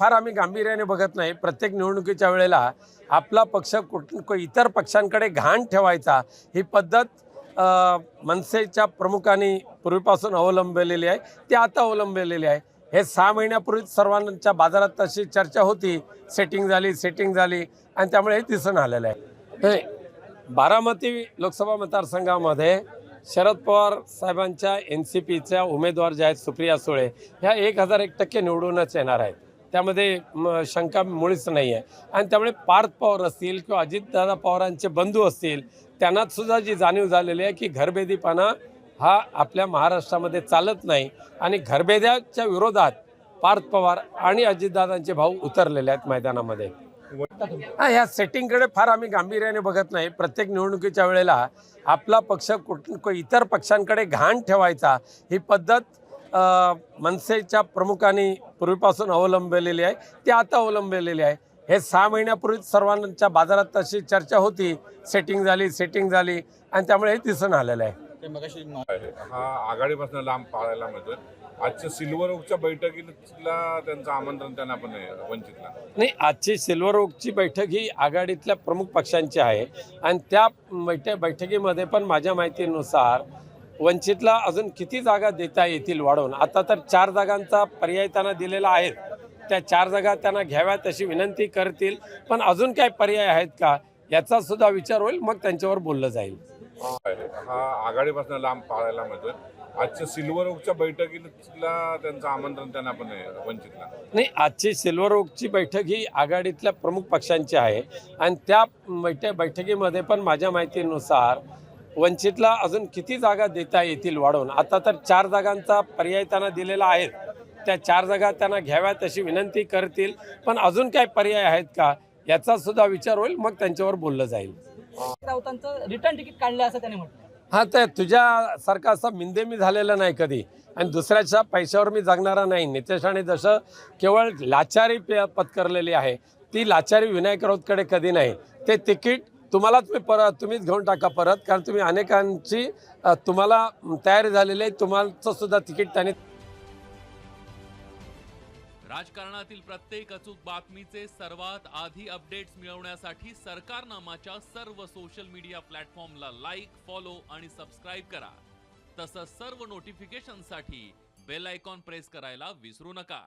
फार आम्ही गांभीर्याने बघत नाही. प्रत्येक निवडणुकीच्या वेळेला आपला पक्ष कुठ को- इतर पक्षांकडे घाण ठेवायचा ही पद्धत मनसेच्या प्रमुखांनी पूर्वीपासून अवलंबलेली आहे. ती आता अवलंबलेली आहे. हे सहा महिन्यापूर्वी सर्वांच्या बाजारात तशी चर्चा होती. सेटिंग झाली सेटिंग झाली आणि त्यामुळे हे दिसून आलेलं आहे. बारामती लोकसभा मतदारसंघामध्ये शरद पवार साहेबांच्या एन सी पीच्या उमेदवार ज्या आहेत सुप्रिया सुळे ह्या एक हजार एक टक्के निवडूनच येणार आहेत. त्यामध्ये शंका मुळीच नाही आहे आणि त्यामुळे पार्थ पवार असतील किंवा अजितदादा पवारांचे बंधू असतील त्यांना सुद्धा जी जाणीव झालेली आहे की घरभेदीपणा हा आपल्या महाराष्ट्रामध्ये चालत नाही. आणि घरभेद्याच्या विरोधात पार्थ पवार आणि अजितदादांचे भाऊ उतरलेले आहेत मैदानामध्ये. हा ह्या सेटिंगकडे फार आम्ही गांभीर्याने बघत नाही. प्रत्येक निवडणुकीच्या वेळेला आपला पक्ष कुठ को- इतर पक्षांकडे घाण ठेवायचा ही पद्धत मनसेच्या प्रमुखांनी पूर्वीपासून अवलंबलेली आहे ती आता अवलंबलेली आहे. हे सहा महिन्यापूर्वी सर्वांच्या बाजारात तशी चर्चा होती सेटिंग झाली सेटिंग झाली आणि त्यामुळे हे दिसून आलेलं आहे. हा आघाडीपासून लांब पाहायला मिळतोय आजच्या सिल्वर ओकच्या बैठकीला त्यांचं आमंत्रण त्यांना पण वंचितला. नाही आजची सिल्वर ओकची बैठक ही आघाडीतल्या प्रमुख पक्षांची आहे. आणि त्या बैठ बैठकीमध्ये पण माझ्या माहितीनुसार वंचितला अजून किती जागा देता येतील वाढवून? आता तर चार जागांचा पर्याय त्यांना दिलेला आहे. त्या चार जागा त्यांना घ्याव्यात अशी विनंती करतील. पण अजून काय पर्याय आहेत का? याचा सुद्धा विचार होईल मग त्यांच्यावर बोललं जाईल. हा आघाडीपासून लांब पाहायला मिळतोय आजच्या सिल्वर ओकच्या बैठकीला त्यांचं आमंत्रण त्यांना पण वंचितला. नाही आजची सिल्वर ओकची बैठक ही आघाडीतल्या प्रमुख पक्षांची आहे. आणि त्या बैठ बैठकीमध्ये पण माझ्या माहितीनुसार वंचितला अजून किती जागा देता येतील वाढवून? आता तर चार जागांचा पर्याय त्यांना दिलेला आहे. त्या चार जागा त्यांना घ्याव्यात अशी विनंती करतील. पण अजून काय पर्याय आहेत का? याचा सुद्धा विचार होईल मग त्यांच्यावर बोललं जाईल. राऊतांचं रिटर्न तिकीट काढलं असं त्याने म्हटलं. हा तर तुझ्यासारखा असा मिंदेमी झालेला नाही कधी. आणि दुसऱ्याच्या पैशावर मी जगणारा नाही. नितेश राणे जसं केवळ लाचारी पत्करलेली आहे ती लाचारी विनायक राऊतकडे कधी नाही. ते तिकीट तुम्हालाच मी परत तुम्हीच घेऊन टाका परत कारण तुम्ही अनेकांची तुम्हाला तयारी झालेली आहे. तुम्हाचं सुद्धा तिकीट त्यांनी राजकारणातील प्रत्येक अचूक बातमीचे सर्वात आधी अपडेट्स मिळवण्यासाठी सरकारनामाच्या सर्व सोशल मीडिया प्लॅटफॉर्मला लाईक फॉलो आणि सबस्क्राईब करा. तसंच सर्व नोटिफिकेशनसाठी बेल आयकॉन प्रेस करायला विसरू नका.